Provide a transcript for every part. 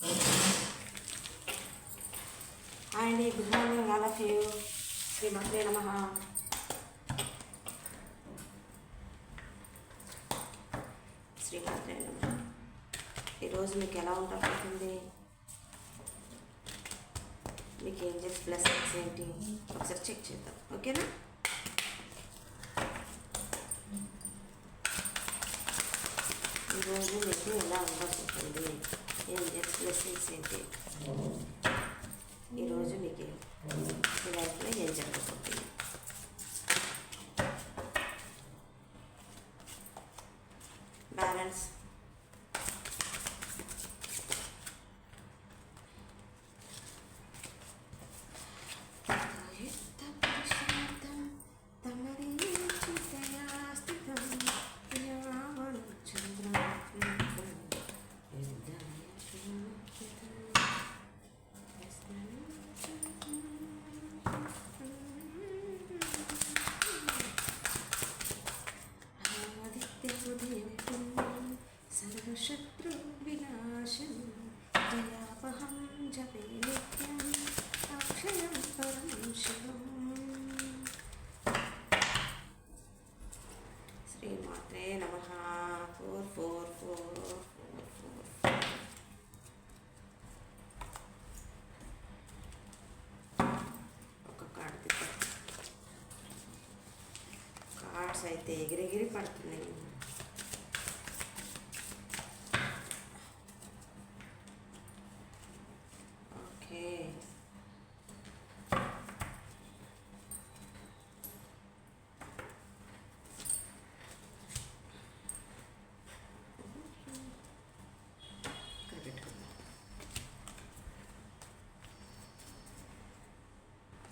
Hi అండి good morning all of you Shri మహే నమ. శ్రీ మహే నమ. ఈరోజు మీకు ఎలా ఉండబోతుంది? మీకు ఏం ఏంజల్స్ బ్లెస్సింగ్స్ ఏంటి? ఒకసారి చెక్ చేద్దాం. ఓకేనా? ఈరోజు మీకు ఎలా ఉండబోతుంది? ఏంజల్స్ బ్లెస్సింగ్స్ ఏంటి ఈరోజు నీకు మీ లైఫ్లో ఏం జరగబోతుంది? బ్యాలెన్స్ అయితే ఎగిరెగిరి పడుతున్నాయి ఓకే ఇక్కడ పెట్టుకుందాం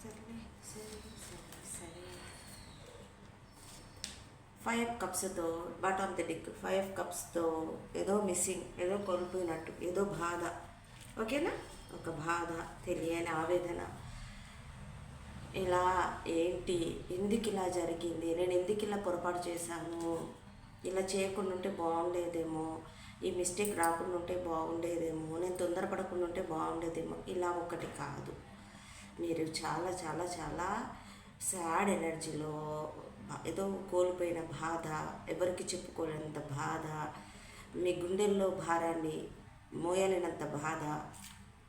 సరే సరే సరే సరే ఫైవ్ కప్స్తో బాటమ్ ది డిక్ ఫైవ్ కప్స్తో ఏదో మిస్సింగ్ ఏదో కోల్పోయినట్టు ఏదో బాధ. ఓకేనా ఒక బాధ తెలియని ఆవేదన. ఇలా ఏంటి? ఎందుకు ఇలా జరిగింది? నేను ఎందుకు ఇలా పొరపాటు చేశాను? ఇలా చేయకుండా ఉంటే బాగుండేదేమో? ఈ మిస్టేక్ రాకుండా ఉంటే బాగుండేదేమో? నేను తొందరపడకుండా ఉంటే బాగుండేదేమో? ఇలా ఒకటి కాదు. మీరు చాలా చాలా చాలా సాడ్ ఎనర్జీలో ఏదో కోల్పోయిన బాధ ఎవరికి చెప్పుకోలేనంత బాధ మీ గుండెల్లో భారాన్ని మోయలేనంత బాధ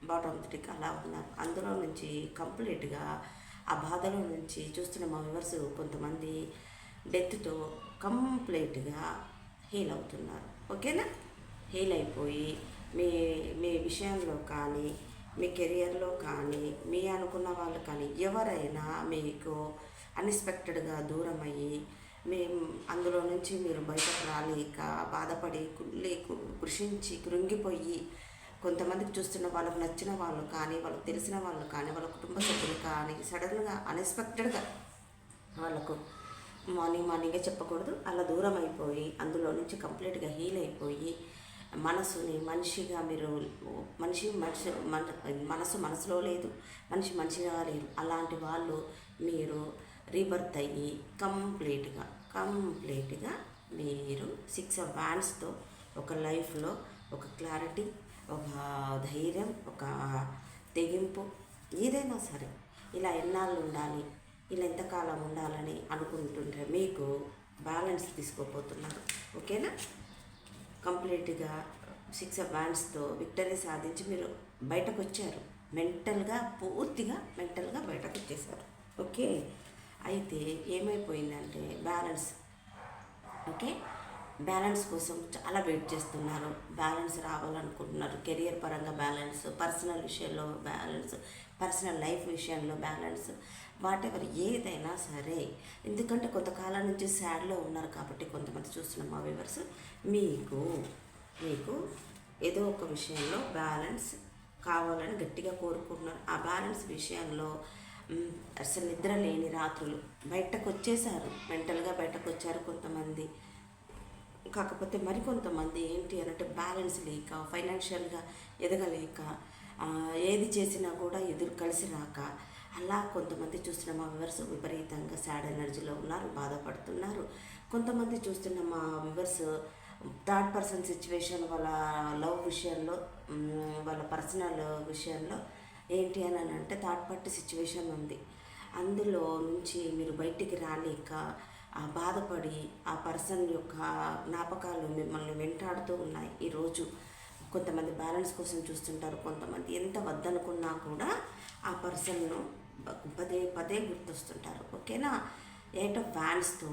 బాటమ్ అలా ఉన్నారు. అందులో నుంచి కంప్లీట్గా ఆ బాధలో నుంచి చూస్తున్న మా వివర్స్ కొంతమంది డెత్తో కంప్లీట్గా హీల్ అవుతున్నారు. ఓకేనా? హీల్ అయిపోయి మీ మీ విషయంలో కానీ మీ కెరియర్లో కానీ మీ అనుకున్న వాళ్ళు కానీ ఎవరైనా మీకు అన్ఎక్స్పెక్టెడ్గా దూరం అయ్యి మేము అందులో నుంచి మీరు బయటకు రాలేక బాధపడి కుళ్ళి కు- కృషించి కృంగిపోయి కొంతమందికి చూస్తున్న వాళ్ళకు నచ్చిన వాళ్ళు కానీ వాళ్ళకి తెలిసిన వాళ్ళు కానీ వాళ్ళ కుటుంబ సభ్యులు కానీ సడన్గా అన్ఎక్స్పెక్టెడ్గా వాళ్ళకు మార్నింగ్ మార్నింగే చెప్పకూడదు. అలా దూరం అయిపోయి అందులో నుంచి కంప్లీట్గా హీల్ అయిపోయి మనసుని మనిషిగా మీరు మనిషి మనిషి మన మనసు మనసులో లేదు మనిషి మనిషిగా లేరు. అలాంటి వాళ్ళు మీరు రీబర్త్ అయ్యి కంప్లీట్గా కంప్లీట్గా మీరు సిక్స్ ఆఫ్ వ్యాన్స్తో ఒక లైఫ్లో ఒక క్లారిటీ ఒక ధైర్యం ఒక తెగింపు ఏదైనా సరే ఇలా ఎన్నాళ్ళు ఉండాలి ఇలా ఎంతకాలం ఉండాలని అనుకుంటుంటే మీకు బ్యాలెన్స్ తీసుకోపోతున్నారు ఓకేనా? కంప్లీట్గా సిక్స్ అడ్వాన్స్తో విక్టరీ సాధించి మీరు బయటకు వచ్చారు మెంటల్గా పూర్తిగా మెంటల్గా బయటకు వచ్చేసారు ఓకే? అయితే ఏమైపోయిందంటే బ్యాలెన్స్. ఓకే? బ్యాలెన్స్ కోసం చాలా వెయిట్ చేస్తున్నారు. బ్యాలెన్స్ రావాలనుకుంటున్నారు. కెరియర్ పరంగా బ్యాలెన్స్ పర్సనల్ విషయంలో బ్యాలెన్స్ పర్సనల్ లైఫ్ విషయంలో బ్యాలెన్స్. వాట్ ఎవర్ ఏదైనా సరే. ఎందుకంటే కొంతకాలం నుంచి శాడ్లో ఉన్నారు కాబట్టి కొంతమంది చూస్తున్న మా వ్యూవర్స్ మీకు మీకు ఏదో ఒక విషయంలో బ్యాలెన్స్ కావాలని గట్టిగా కోరుకుంటున్నారు. ఆ బ్యాలెన్స్ విషయంలో అసలు నిద్ర లేని రాత్రులు బయటకు వచ్చేసారు మెంటల్గా బయటకు వచ్చారు కొంతమంది. కాకపోతే మరికొంతమంది ఏంటి అనంటే బ్యాలెన్స్ లేక ఫైనాన్షియల్గా ఎదగలేక ఏది చేసినా కూడా ఎదురు కలిసి రాక అలా కొంతమంది చూస్తున్న మా వివర్స్ విపరీతంగా సాడ్ ఎనర్జీలో ఉన్నారు బాధపడుతున్నారు. కొంతమంది చూస్తున్న మా వివర్స్ థర్డ్ పర్సన్ సిచ్యువేషన్ వాళ్ళ లవ్ విషయంలో వాళ్ళ పర్సనల్ విషయంలో ఏంటి అని అని అంటే థర్డ్ పార్టీ సిచ్యువేషన్ ఉంది. అందులో నుంచి మీరు బయటికి రాలేక ఆ బాధపడి ఆ పర్సన్ యొక్క జ్ఞాపకాలు మిమ్మల్ని వెంటాడుతూ ఉన్నాయి. ఈరోజు కొంతమంది బ్యాలెన్స్ కోసం చూస్తుంటారు. కొంతమంది ఎంత వద్దనుకున్నా కూడా ఆ పర్సన్ను పదే పదే గుర్తొస్తుంటారు ఓకేనా? ఎయిట్ ఆఫ్ ఫ్యాన్స్తో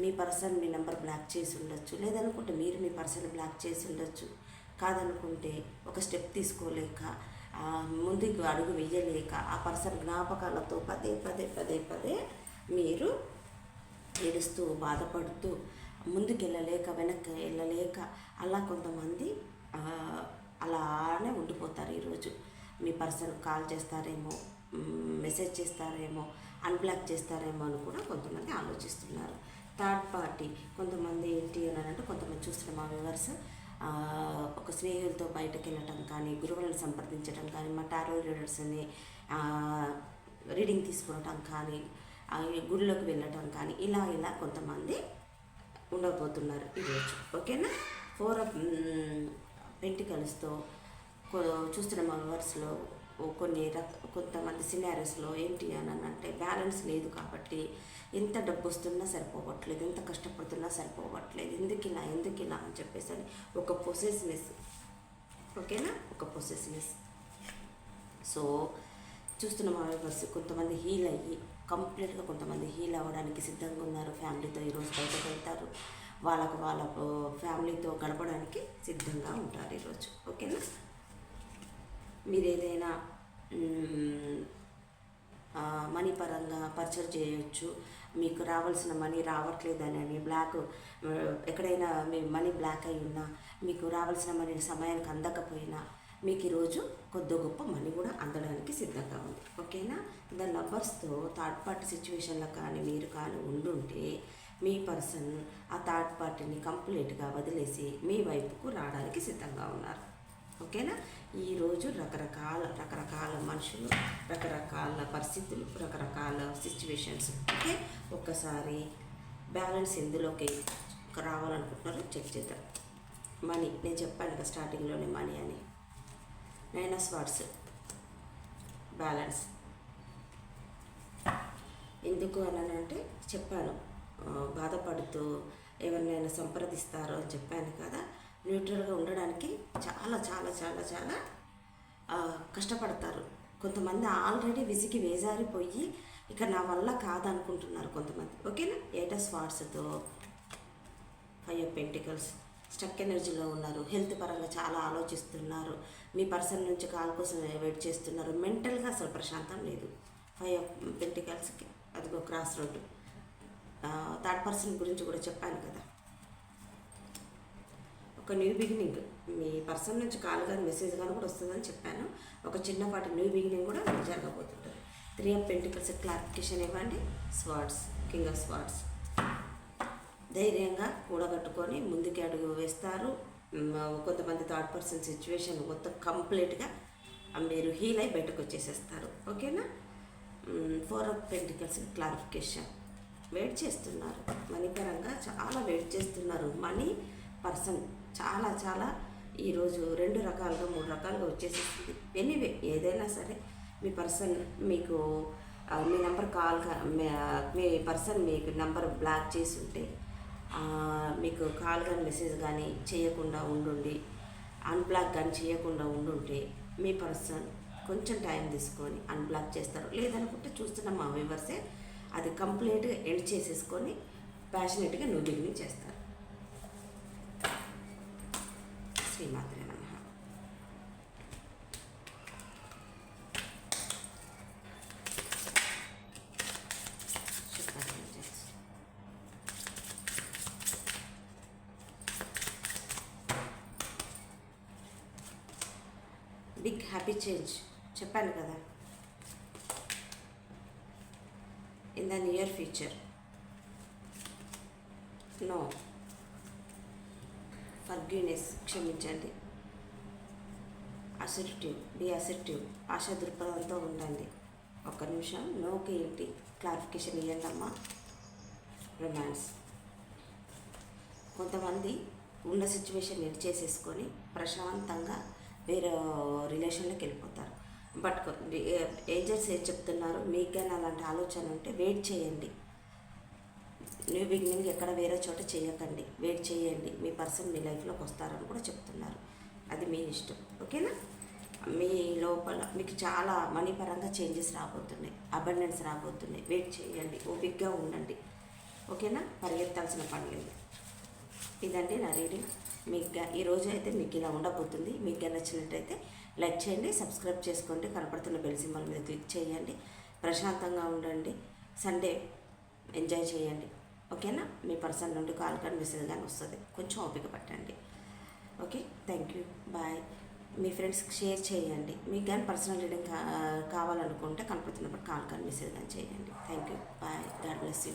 మీ పర్సన్ మీ నెంబర్ బ్లాక్ చేసి ఉండొచ్చు లేదనుకుంటే మీరు మీ పర్సన్ బ్లాక్ చేసి ఉండొచ్చు. కాదనుకుంటే ఒక స్టెప్ తీసుకోలేక ముందుకు అడుగు వేయలేక ఆ పర్సన్ జ్ఞాపకాలతో పదే పదే పదే పదే మీరు ఏడుస్తూ బాధపడుతూ ముందుకెళ్ళలేక వెనక్కి వెళ్ళలేక అలా కొంతమంది అలానే ఉండిపోతారు ఈరోజు. మీ పర్సన్ కాల్ చేస్తారేమో మెసేజ్ చేస్తారేమో అన్బ్లాక్ చేస్తారేమో అని కూడా కొంతమంది ఆలోచిస్తున్నారు. థర్డ్ పార్టీ కొంతమంది ఏంటి అని అంటే కొంతమంది చూస్తున్న మా వ్యూవర్స్ ఒక స్నేహితులతో బయటకు వెళ్ళటం కానీ గురువులను సంప్రదించడం కానీ మా టారో రీడర్స్ని రీడింగ్ తీసుకోవటం కానీ గుడిలోకి వెళ్ళటం కానీ ఇలా ఇలా కొంతమంది ఉండబోతున్నారు ఈరోజు. ఓకేనా? ఫోర్ ఆఫ్ పెంటికల్స్తో చూస్తున్న మా వ్యూవర్స్లో కొన్ని రక కొంతమంది సినారీస్లో ఏంటి అని అంటే బ్యాలెన్స్ లేదు కాబట్టి ఎంత డబ్బు వస్తున్నా సరిపోవట్లేదు ఎంత కష్టపడుతున్నా సరిపోవట్లేదు ఎందుకు ఇలా ఎందుకు ఇలా అని చెప్పేసి అని ఒక పొసెస్నెస్ ఓకేనా? ఒక పొసెస్నెస్ సో చూస్తున్న మా వ్యూవర్స్ కొంతమంది హీల్ అయ్యి కంప్లీట్గా కొంతమంది హీల్ అవ్వడానికి సిద్ధంగా ఉన్నారు. ఫ్యామిలీతో ఈరోజు బయటకు వెళ్తారు. వాళ్ళకు వాళ్ళ ఫ్యామిలీతో గడపడానికి సిద్ధంగా ఉంటారు ఈరోజు ఓకేనా? మీరు ఏదైనా మనీ పరంగా పర్చేజ్ చేయొచ్చు. మీకు రావాల్సిన మనీ రావట్లేదని బ్లాక్ ఎక్కడైనా మీ మనీ బ్లాక్ అయి ఉన్నా మీకు రావాల్సిన మనీ సమయానికి అందకపోయినా మీకు ఈరోజు కొద్ది గొప్ప మనీ కూడా అందడానికి సిద్ధంగా ఉంది. ఓకేనా? ద లవర్స్తో థర్డ్ పార్టీ సిచ్యువేషన్లో కానీ మీరు కానీ ఉండుంటే మీ పర్సన్ ఆ థర్డ్ పార్టీని కంప్లీట్గా వదిలేసి మీ వైపుకు రావడానికి సిద్ధంగా ఉన్నారు. ఓకేనా? ఈరోజు రకరకాల రకరకాల మనుషులు రకరకాల పరిస్థితులు రకరకాల సిచ్యువేషన్స్ ఓకే? ఒక్కసారి బ్యాలెన్స్ ఎందులోకి రావాలనుకుంటున్నారో చెక్ చేద్దాం. మనీ నేను చెప్పాను కదా స్టార్టింగ్లోనే మనీ అని. నైన్ వాట్స్ బ్యాలెన్స్ ఎందుకు అని అంటే చెప్పాను. బాధపడుతూ ఎవరినైనా సంప్రదిస్తారో అని చెప్పాను కదా. న్యూట్రల్గా ఉండడానికి చాలా చాలా చాలా చాలా కష్టపడతారు. కొంతమంది ఆల్రెడీ విసిగి వేజారిపోయి ఇక నా వల్ల కాదనుకుంటున్నారు కొంతమంది. ఓకేనా? ఏటా స్వాట్స్తో? ఫైవ్ ఆఫ్ పెంటికల్స్ స్టక్ ఎనర్జీలో ఉన్నారు. హెల్త్ పరంగా చాలా ఆలోచిస్తున్నారు. మీ పర్సన్ నుంచి కాల్ కోసం వెయిట్ చేస్తున్నారు. మెంటల్గా అసలు ప్రశాంతం లేదు. ఫైవ్ ఆఫ్ పెంటికల్స్కి అదిగో క్రాస్ రోడ్డు థర్డ్ పర్సన్ గురించి కూడా చెప్పాను కదా. ఒక న్యూ బిగినింగ్. మీ పర్సన్ నుంచి కాల్ కానీ మెసేజ్ కానీ కూడా వస్తుందని చెప్పాను. ఒక చిన్నపాటి న్యూ బిగినింగ్ కూడా జరగబోతుంటుంది. త్రీ ఆఫ్ పెంటికల్స్ క్లారిఫికేషన్ ఇవ్వండి. స్వార్డ్స్ కింగ్ ఆఫ్ స్వార్డ్స్ ధైర్యంగా కూడగట్టుకొని ముందుకి అడుగు వేస్తారు. కొంతమంది థర్డ్ పర్సన్ సిచ్యువేషన్ మొత్తం కంప్లీట్గా మీరు హీల్ అయి బయటకు వచ్చేసేస్తారు. ఓకేనా? Four of pentacles clarification wait చేస్తున్నారు. మనీ పరంగా చాలా వెయిట్ చేస్తున్నారు. Money person. చాలా చాలా ఈరోజు రెండు రకాలుగా మూడు రకాలుగా వచ్చేసేస్తుంది ఎనీవే ఏదైనా సరే మీ పర్సన్ మీకు మీ నెంబర్ కాల్ మీ- పర్సన్ మీకు నెంబర్ బ్లాక్ చేసి ఉంటే మీకు కాల్ కానీ మెసేజ్ కానీ చేయకుండా ఉండుండి అన్బ్లాక్ కానీ చేయకుండా ఉండుంటే మీ పర్సన్ కొంచెం టైం తీసుకొని అన్బ్లాక్ చేస్తారు. లేదనుకుంటే చూస్తున్న మా వ్యూవర్సే అది కంప్లీట్గా ఎండ్ చేసేసుకొని ప్యాషనెట్గా నువ్వు బిగినింగ్ చేస్తారు. శ్రీమాత్రే నమ. బిగ్ హ్యాపీ చేంజ్ చెప్పాను కదా. In the near future. No. Forgiveness క్షమించండి. అసెప్టివ్ బి అసెప్టివ్ ఆశా దృక్పథంతో ఉండండి. ఒక్క నిమిషం నోకి ఏంటి? క్లారిఫికేషన్ ఇవ్వండి అమ్మా రొమాన్స్ కొంతమంది ఉన్న సిచ్యువేషన్ చేసేసుకొని ప్రశాంతంగా వేరే రిలేషన్లోకి వెళ్ళిపోతారు. బట్ ఏజెంట్స్ ఏం చెప్తున్నారు? మీకు కానీ అలాంటి ఆలోచన ఉంటే వెయిట్ చేయండి. న్యూ బిగినింగ్ ఎక్కడ వేరే చోట చేయకండి. వెయిట్ చేయండి. మీ పర్సన్ మీ లైఫ్లోకి వస్తారని కూడా చెప్తున్నారు. అది మీ ఇష్టం. ఓకేనా? మీ లోపల మీకు చాలా మనీ పరంగా చేంజెస్ రాబోతున్నాయి. అబండెన్స్ రాబోతున్నాయి. వెయిట్ చేయండి. ఓపిక్గా ఉండండి. ఓకేనా? పరిగెత్తాల్సిన పని లేదు. ఇదండి నా రీడింగ్. మీకు ఈరోజు అయితే మీకు ఇలా ఉండబోతుంది. మీకు నచ్చినట్టయితే లైక్ చేయండి సబ్స్క్రైబ్ చేసుకోండి కనపడుతున్న బెల్ సింబల్ మీద క్లిక్ చేయండి. ప్రశాంతంగా ఉండండి. సండే ఎంజాయ్ చేయండి. ఓకేనా? మీ పర్సన్ నుండి కాల్ కానీ మెసేజ్ కానీ వస్తుంది. కొంచెం ఓపిక పట్టండి. ఓకే? Thank you. బాయ్. మీ ఫ్రెండ్స్కి షేర్ చేయండి. మీకు కానీ పర్సనల్ రీడింగ్ కావాలనుకుంటే కనపడుతున్నప్పుడు కాల్ కానీ మెసేజ్ కానీ చేయండి. Thank you. Bye. God bless you.